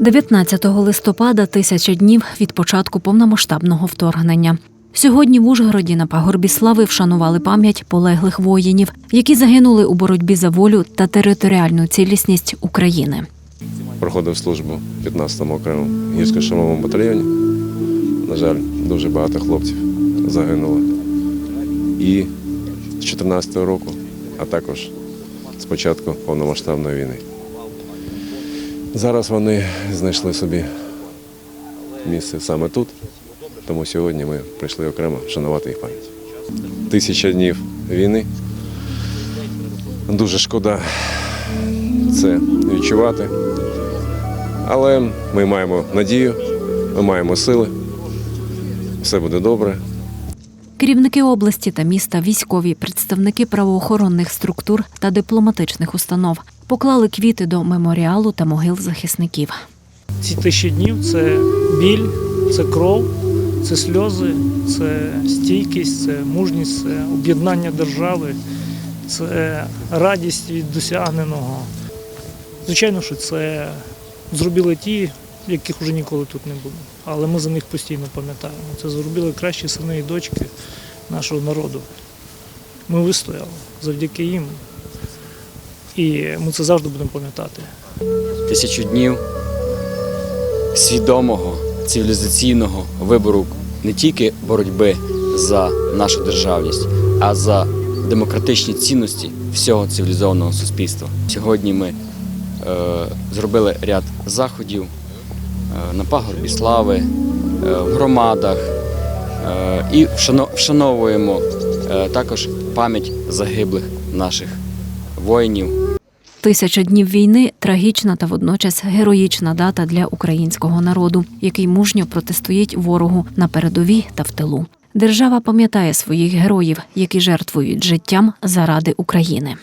19 листопада тисяча днів від початку повномасштабного вторгнення. Сьогодні в Ужгороді на пагорбі слави вшанували пам'ять полеглих воїнів, які загинули у боротьбі за волю та територіальну цілісність України. проходив службу в 15-му окремому гірсько-штурмовому батальйоні. На жаль, дуже багато хлопців загинуло. І з 14-го року, а також з початку повномасштабної війни. Зараз вони знайшли собі місце саме тут, тому сьогодні ми прийшли окремо вшанувати їх пам'ять. Тисяча днів війни. Дуже шкода це відчувати. Але ми маємо надію, ми маємо сили. Все буде добре. Керівники області та міста, військові, представники правоохоронних структур та дипломатичних установ поклали квіти до меморіалу та могил захисників. Ці тисячі днів це біль, це кров, це сльози, це стійкість, це мужність, це об'єднання держави, це радість від досягненого. Звичайно, що це зробили ті, яких вже ніколи тут не буде. Але ми за них постійно пам'ятаємо. Це зробили кращі сини і дочки нашого народу. Ми вистояли завдяки їм. І ми це завжди будемо пам'ятати. тисячу днів свідомого цивілізаційного вибору не тільки боротьби за нашу державність, а за демократичні цінності всього цивілізованого суспільства. Сьогодні ми е, зробили ряд заходів е, на пагорбі слави, е, в громадах е, і вшано- вшановуємо е, також пам'ять загиблих наших воїнів. Тисяча днів війни трагічна та водночас героїчна дата для українського народу, який мужньо протистоїть ворогу на передовій та в тилу. Держава пам'ятає своїх героїв, які жертвують життям заради України.